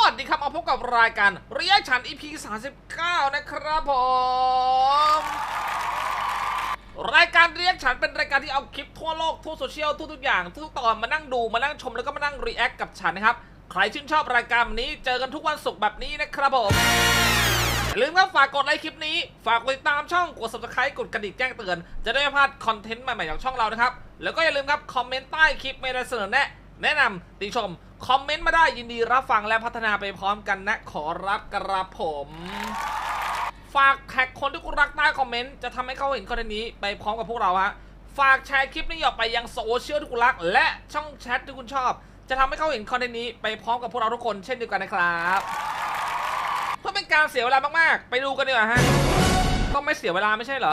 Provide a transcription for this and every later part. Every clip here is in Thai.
วัสดีครับมาพบกับรายการเรียกฉัน EP 39 นะครับผม รายการเรียกฉันเป็นรายการที่เอาคลิปทั่วโลกทั่วโซเชียลทุกๆอย่าง ทุกตอนมานั่งดูมานั่งชมแล้วก็มานั่งรีแอคกับฉันนะครับ ใครชื่นชอบรายการนี้เจอกันทุกวันศุกร์แบบนี้นะครับผมลืมครับฝากกดไลค์คลิปนี้ ฝากกดติดตามช่องกด subscribe กดกระดิ่งแจ้งเตือน จะได้ไม่พลาดคอนเทนต์ใหม่ๆของช่องเรานะครับ แล้วก็อย่าลืมครับคอมเมนต์ใต้คลิปไม่ได้เสนอแนะ แนะนำติชม คอมเมนต์มาได้ยินดีรับฟังและพัฒนาไปพร้อมกันนะขอรับกระผม ฝากแท็กคนที่คุณรักใต้คอมเมนต์จะทำให้เขาเห็นคอนเทนต์นี้ไปพร้อมกับพวกเราฮะฝากแชร์คลิปนี้ออกไปยังโซเชียลที่คุณรัก และช่องแชทที่คุณชอบ จะทำให้เขาเห็นคอนเทนต์นี้ไปพร้อมกับพวกเราทุกคนเช่นเดียวกันนะครับ เพื่อเป็นการเสียเวลามากๆ ไปดูกันดีกว่าฮะก็ไม่เสียเวลาไม่ใช่เหรอ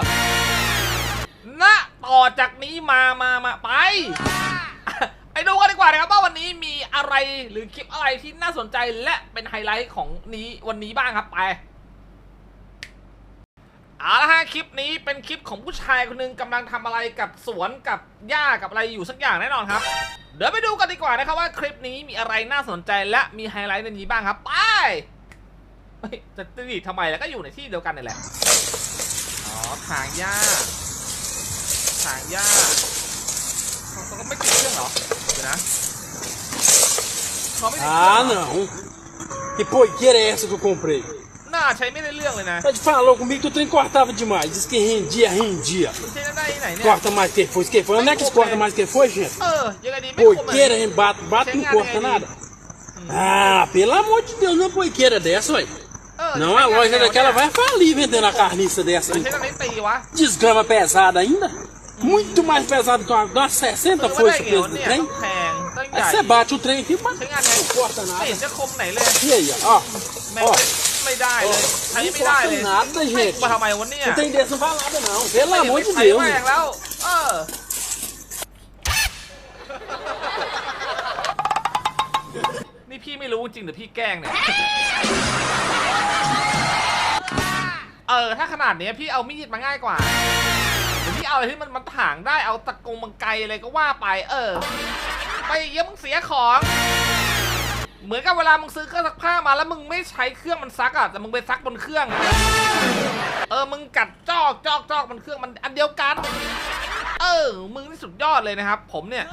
ณต่อจากนี้มามามาไป ดูกันดีกว่านะครับว่าวันนี้มีอะไรหรือคลิปอะไรที่น่าสนใจและเป็นไฮไลท์ของนี้วันนี้บ้างครับไปเอาละฮะคลิปนี้เป็นคลิปของผู้ชายคนหนึงกำลังทำอะไรกับสวนกับหญ้ากับอะไรอยู่สักอย่างแน่นอนครับ เดี๋ยวไปดูกันดีกว่านะครับว่าคลิปนี้มีอะไรน่าสนใจและมีไฮไลท์ในนี้บ้างครับไปเฮ้ยจะตีทำไมแล้วก็อยู่ในที่เดียวกันนี่แหละอ๋อถางหญ้าถางหญ้าเขาก็ไม่ติดเครื่องหรอ เดี๋ยวนะเขาไม่ติดเครื่อง Ah, เหรอ não. Que poiqueira é essa que eu comprei? น่าใช้ไม่ได้เรื่องเลยนะ Ele falou comigo que o trem cortava demais. Diz que rendia, rendia. ใช้ได้ที่ไหนเนี่ย Corta mais que foi. Que foi. Onde é que eles cortam mais que foi, gente? เออยังไงดีไม่คุ้มเลย Poiqueira, hein? bate, bate, não corta nada. Ah, pelo amor de Deus, não é poiqueira dessa, ué. เออ Não, a loja daquela vai falir vendendo a carniça dessa ไม่ aí. ใช่ตรงนี้ตีวะ Desgrama pesada ainda. Muito mais pesado que uma, de umas 60ซื้อมาได้ foices ไง o peso วะ do เนี่ย trem. ต้องแพงต้องให Aí ญ่ você bate o trem aqui, mas ใช้งานไง não corta ไม่เห็น nada. จะคมไหนเลย E aí, ó. แม่ง Ó. ไม่ได้เลยใช้ Não ไม่ได้ corta เลย nada, ให้ gente. มาทำไมวะเนี่ย Não tem desse não vai nada, não. Pelo amor de ใช้ Deus. แม่งแล้ว เออ นี่พี่ไม่รู้จริงหรือพี่แกล้งเนี่ย เออ ถ้าขนาดเนี้ยพี่เอามีดมาง่ายกว่า หรือพี่เอาอะไรที่มันมันถางได้เอาตะกงมังไกรอะไรก็ว่าไป เออ ไปเยอะมึงเสียของ เหมือนกับเวลามึงซื้อเครื่องซักผ้ามาแล้วมึงไม่ใช้เครื่องมันซักอะแต่มึงไปซักบนเครื่อง เออมึงกัดจอกจอกจอกบนเครื่องมันอันเดียวกัน เออ มึงนี่สุดยอดเลยนะครับ ผมเนี่ย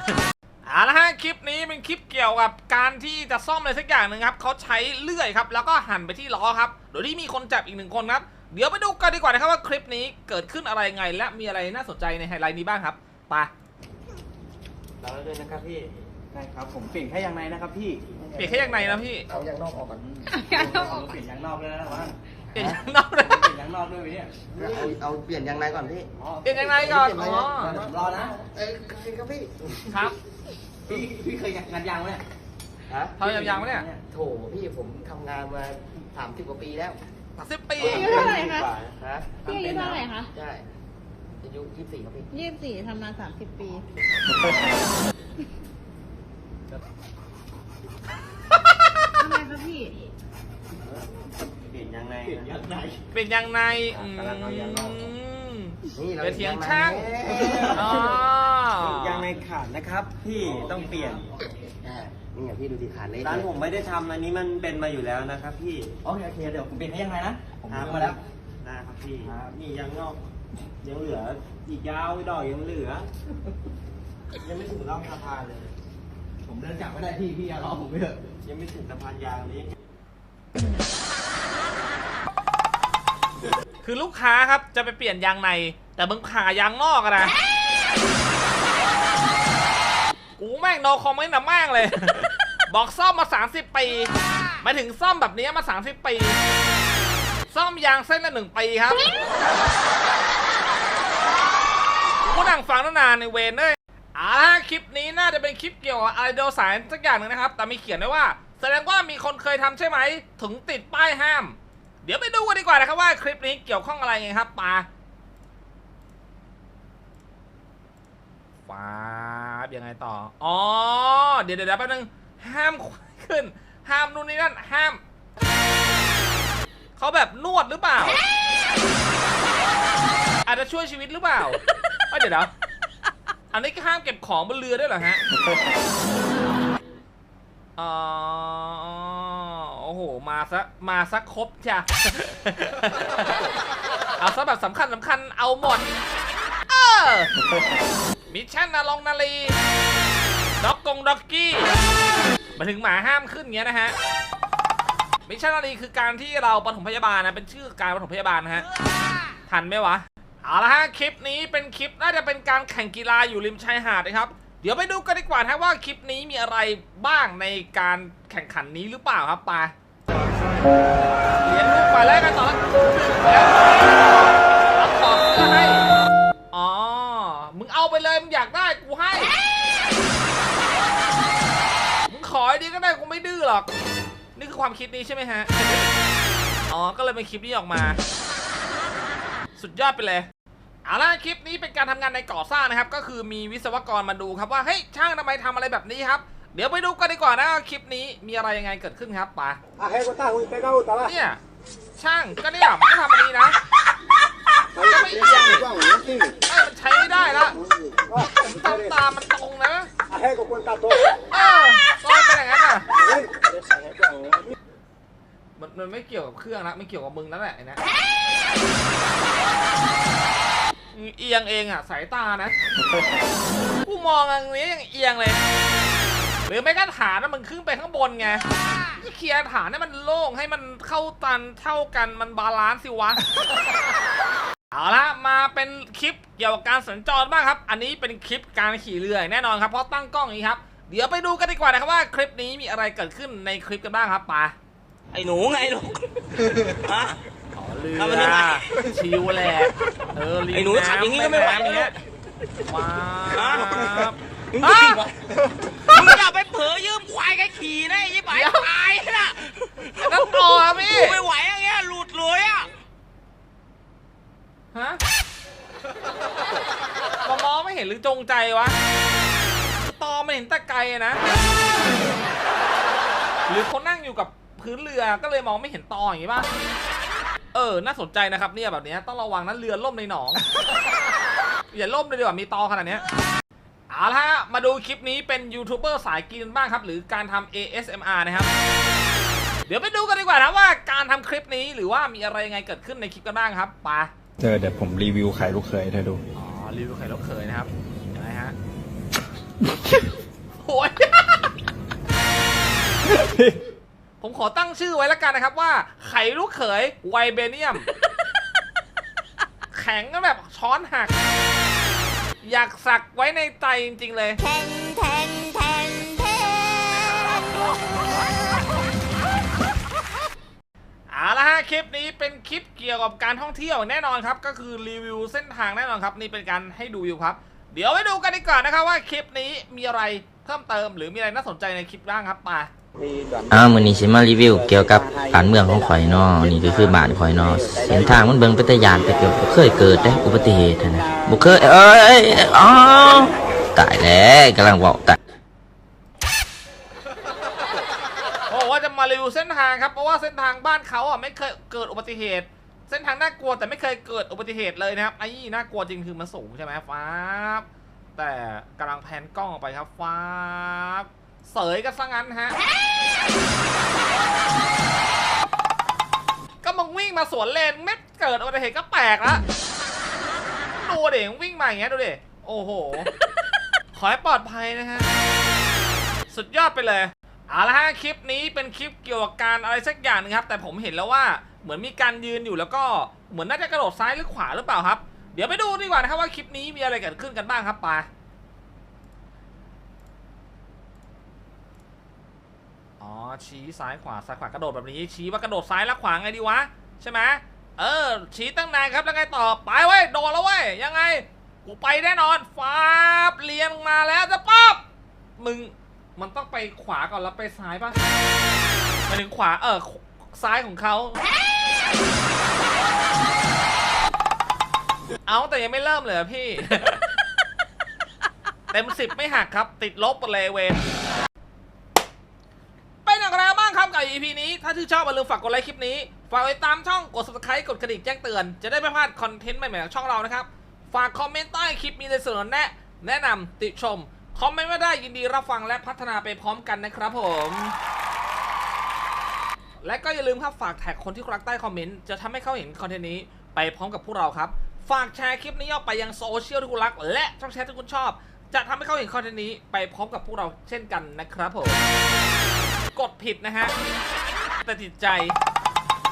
เอาละฮะคลิปนี้เป็นคลิปเกี่ยวกับการที่จะซ่อมอะไรสักอย่างหนึ่งครับเขาใช้เลื่อยครับ แล้วก็หันไปที่ล้อครับ โดยที่มีคนจับอีกหนึ่งคนครับ เดี๋ยวไปดูกันดีกว่านะครับว่าคลิปนี้เกิดขึ้นอะไรไง และมีอะไรน่าสนใจในไฮไลท์นี้บ้างครับไปเราด้วยนะครับพี่ใช่ครับผมเปลี่ยนแค่ยางในนะครับพี่เปลี่ยนแค่ยางในนะพี่เอายางนอกออกก่อนเราเปลี่ยนยางนอกด้วยนะว่าเปลี่ยนยางนอกเลยเปลี่ยนยางนอกด้วยไหมเนี่ยเอาเอาเปลี่ยนยางในก่อนพี่เปลี่ยนยางในก่อนอ๋อผมรอนะเอ้ยครับพี่ครับพี่พี่เคยงานยางไหมเนี่ยฮะทำยางๆไหมเนี่ยโถพี่ผมทำงานมาสามสิบกว่าปีแล้ว สามสิบปีอายุเท่าไหร่คะ ฮะพี่อายุเท่าไหร่คะใช่อายุยี่สิบสี่ครับพี่ยี่สิบสี่ทำมาสามสิบปี ทำไมคะพี่ เปลี่ยนยางในเปลี่ยนยางในเป็นยางในอืมกำลังเอายางนอกนี่เราเป็นเทียงช่างอ๋อยางในขาดนะครับ พี่ต้องเปลี่ยนอ่า นี่ไงพี่ดูสิขาดเล็กร้านผมไม่ได้ทำอันนี้มันเป็นมาอยู่แล้วนะครับ พี่โอเคโอเคเดี๋ยวผมเปลี่ยนแค่ยางในนะ ผมครับซื้อมาแล้ว ได้ครับพี่ครับ นี่ยังนอกยังเหลืออีกยาวดอกยังเหลือ ยังไม่ถึงรอบสะพานเลย ผมเดินกลับไม่ได้พี่พี่อย่ารอผมไปเถอะ ยังไม่ถึงสะพานยางนี้ คือลูกค้าครับจะไปเปลี่ยนยางใน แต่มึงผ่ายางนอกอะนะ กูแม่งโนคอมเมนต์นะแม่งเลย บอกซ่อมมา 30 ปีหมายถึงซ่อมแบบนี้มา 30 ปี ซ่อมยางเส้นละหนึ่งปีครับกูนั่งฟังตั้งนานในเวนเลยอ่าคลิปนี้น่าจะเป็นคลิปเกี่ยวกับอะไรโดสายสักอย่างหนึ่งนะครับ แต่มีเขียนไว้ว่า แสดงว่ามีคนเคยทำใช่ไหม ถึงติดป้ายห้าม เดี๋ยวไปดูกันดีกว่านะครับว่าคลิปนี้เกี่ยวข้องอะไรไงครับปาฟ้า บยังไงต่ออ๋อเดี๋ยวเดี๋ยวแป๊บนึงห้ามขึ้น ห้ามนู่นนี่นั่นห้ามเขาแบบนวดหรือเปล่า อาจจะช่วยชีวิตหรือเปล่าเดี๋ยวเดี๋ยวอันนี้ก็ห้ามเก็บของบนเรือด้วยเหรอฮะอ๋อโอ้โห มาซะ มาซะครบจ้ะ เอาซะแบบสำคัญสำคัญเอาหมด เออ มิชชั่นนาลงนาลีด็อกกงด็อกกี้มาถึงหมาห้ามขึ้นเงี้ยนะฮะมิชชั่นนาลีคือการที่เราปฐมพยาบาลนะเป็นชื่อการปฐมพยาบาลนะฮะทันไหมวะเอาละฮะคลิปนี้เป็นคลิปน่าจะเป็นการแข่งกีฬาอยู่ริมชายหาดนะครับ เดี๋ยวไปดูกันดีกว่านะว่าคลิปนี้มีอะไรบ้างในการแข่งขันนี้หรือเปล่าครับปาเหรียญลูกไปแรกกันต่อแล้ว เอาไปเลยมึงอยากได้กูให้ มึงขอไอ้ดีก็ได้กูไม่ดื้อหรอก นี่คือความคิดนี้ใช่ไหมฮะ อ๋อ ก็เลยเป็นคลิปนี้ออกมา สุดยอดไปเลยเอาล่ะคลิปนี้เป็นการทำงานในก่อสร้างนะครับ ก็คือมีวิศวกรมาดูครับว่าเฮ้ยช่างทำไมทำอะไรแบบนี้ครับ เดี๋ยวไปดูกันดีกว่านะว่าคลิปนี้มีอะไรยังไงเกิดขึ้นครับไป Arrega o tarro e pega outra lá. เนี่ยช่างก็เนี่ยมันก็ทำอันนี้นะ มันก็ไม่เอียงนี่ Igual, assim. ไม่มันใช้ไม่ได้ละ Ó, ตามตามันตรงนะ Arrega o contador. เออก็มันเป็นอย่างนั้นอะ Vem, deixa arregar. มันมัน ไม่เกี่ยวกับเครื่องละไม่เกี่ยวกับมึงนั่นแหละไอ้นะเอียงเองอะสายตานะ กูมองอันนี้ยังเอียงเลย หรือไม่ก็ฐานนะมันขึ้นไปข้างบนไงก็เคลียร์ฐานให้มันโล่งให้มันเข้าตันเท่ากันมันบาลานซ์สิวะ เอาละมาเป็นคลิปเกี่ยวกับการสัญจรบ้างครับ อันนี้เป็นคลิปการขี่เรือแน่นอนครับเพราะตั้งกล้องนี้ครับ เดี๋ยวไปดูกันดีกว่านะครับว่าคลิปนี้มีอะไรเกิดขึ้นในคลิปกันบ้างครับไปา ไอ้หนูไงลูกฮะเรือเอามานี่มาชิวแหละเออริมไอ้หนูขับอย่างงี้ก็ไม่ไหวน้ำเนี้ยว้ฮะาวมึงฮะมึงอย่าไปเผลอยืมควายแกขี่นะไอ้ยี่ปายตายนะอันนั้นต่ออะพี่ กูไม่ไหวอย่างเงี้ยหลุดเลยอะฮะมามองไม่เห็นหรือจงใจวะ ตอไม่เห็นแต่ไกลอะนะ หรือเขานั่งอยู่กับ พื้นเรือก็เลยมองไม่เห็นตออย่างงี้ป่ะเออ น่าสนใจนะครับเนี่ยแบบเนี้ยต้องระวังนะเรือล่มในหนอง อย่าล่มเลยดีกว่ามีตอขนาดเนี้ยเอาละฮะมาดูคลิปนี้เป็นยูทูบเบอร์สายกินบ้างครับ หรือการทำ ASMR นะครับ เดี๋ยวไปดูกันดีกว่านะว่าการทำคลิปนี้หรือว่ามีอะไรยังไงเกิดขึ้นในคลิปกันบ้างครับไปเธอเดี๋ยวผมรีวิวไข่ลูกเขยให้เธอดู อ๋อ รีวิวไข่ลูกเขยนะครับยังไงฮะโอ้ย ผมขอตั้งชื่อไว้แล้วกันนะครับว่า ไข่ลูกเขยไวเบเนียม แข็งก็แบบช้อนหัก อยากสักไว้ในใจจริง ๆ เลยเอาละฮะคลิปนี้เป็นคลิปเกี่ยวกับการท่องเที่ยวแน่นอนครับ ก็คือรีวิวเส้นทางแน่นอนครับ นี่เป็นการให้ดูอยู่ครับ เดี๋ยวไปดูกันดีกว่านะครับว่าคลิปนี้มีอะไรเพิ่มเติม หรือมีอะไรน่าสนใจในคลิปบ้างครับมา อ้าวมือนี้สิมารีวิวเกี่ยวกับการเมืองของข่อยเนาะนี่ก็คือบ้านข่อยเนาะเส้นทางมันเบิ่งเป็นตะยานแต่เกือบบ่เคยเกิดเด้อุบัติเหตุนะบ่เคยเอ้ยอ๋อตายแล้วกำลังเว้าตายบอกว่าจะมารีวิวเส้นทางครับเพราะว่าเส้นทางบ้านเขาอะไม่เคยเกิดอุบัติเหตุ เส้นทางน่ากลัวแต่ไม่เคยเกิดอุบัติเหตุเลยนะครับไอ้นี่น่ากลัวจริงคือมันสูงใช่ไหมฟ้าแต่กำลังแพนกล้องออกไปครับฟ้า เสยกันซะงั้นฮะ ก็มึงวิ่งมาสวนเลนไม่เกิดอุบัติเหตุก็แปลกละดูเด็กวิ่งมาอย่างเงี้ยดูเดิโอ้โห ขอให้ปลอดภัยนะฮะ สุดยอดไปเลยเอาละฮะคลิปนี้เป็นคลิปเกี่ยวกับการอะไรสักอย่างหนึงครับ แต่ผมเห็นแล้วว่าเหมือนมีการยืนอยู่แล้วก็เหมือนน่าจะกระโดดซ้ายหรือขวาหรือเปล่าครับ เดี๋ยวไปดูดีกว่านะครับว่าคลิปนี้มีอะไรเกิดขึ้นกันบ้างครับไป อ๋อชี้ซ้ายขวาซ้ายขวากระโดดแบบนี้ ชี้ว่ากระโดดซ้ายแล้วขวาไงดีวะใช่ไหมเออ ชี้ตั้งนานครับแล้วไงต่อไปเว้ยโดดแล้วเว้ยยังไงกูไปแน่นอนฟาบเรียงมาแล้วจะป๊อบมึงมันต้องไปขวาก่อนแล้วไปซ้ายปะมาถึงขวาเออซ้ายของเขาเอาแต่ยังไม่เริ่มเลยอะพี่ เต็มสิบไม่หักครับ ติดลบไปเลยเวนเป็นอย่างไรบ้างครับกับ EP นี้ ถ้า ชื่นชอบอย่าลืมฝากกดไลค์คลิปนี้ ฝากติดตามช่องกด subscribe กดกระดิ่งแจ้งเตือน จะได้ไม่พลาดคอนเทนต์ใหม่ๆของช่องเรานะครับ ฝากคอมเมนต์ใต้คลิปมีในส่วนอแนะแนะนำติชม คอมเมนต์ไมาได้ยินดีรับฟังและพัฒนาไปพร้อมกันนะครับผม และก็อย่าลืมครับฝากแท็กคนที่รักใต้คอมเมนต์จะทำให้เขาเห็นคอนเทนต์นี้ไปพร้อมกับพวกเราครับ ฝากแชร์คลิปนี้ออกไปยังโซเชียลที่คุณรัก และช่องแชทที่คุณชอบ จะทำให้เขาเห็นคอนเทนต์นี้ไปพร้อมกับพวกเราเช่นกันนะครับผม กดผิดนะฮะ แต่ติดใจ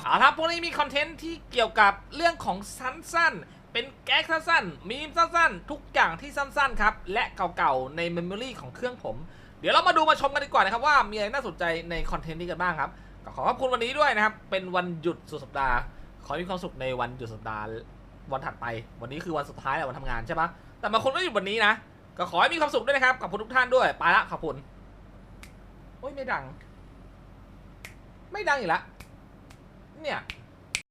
เอาละพวกนี้มีคอนเทนต์ที่เกี่ยวกับเรื่องของสั้นๆ เป็นแก๊กสั้นๆ มีมสั้นๆ ทุกอย่างที่สั้นๆครับ และเก่าๆ ในเมมโมรีของเครื่องผม เดี๋ยวเรามาดูมาชมกันดีกว่านะครับว่ามีอะไรน่าสนใจในคอนเทนต์นี้กันบ้างครับ ก็ขอขอบคุณวันนี้ด้วยนะครับ เป็นวันหยุดสุดสัปดาห์ ขอให้มีความสุขในวันหยุดสัปดาห์วันถัดไป วันนี้คือวันสุดท้ายแหละวันทำงานใช่ปะแต่บางคนก็อยู่วันนี้นะ ก็ขอให้มีความสุขด้วยนะครับ ขอบคุณทุกท่านด้วย ไปละขอบคุณโอ้ยไม่ดัง ไม่ดังอีกละเนี่ย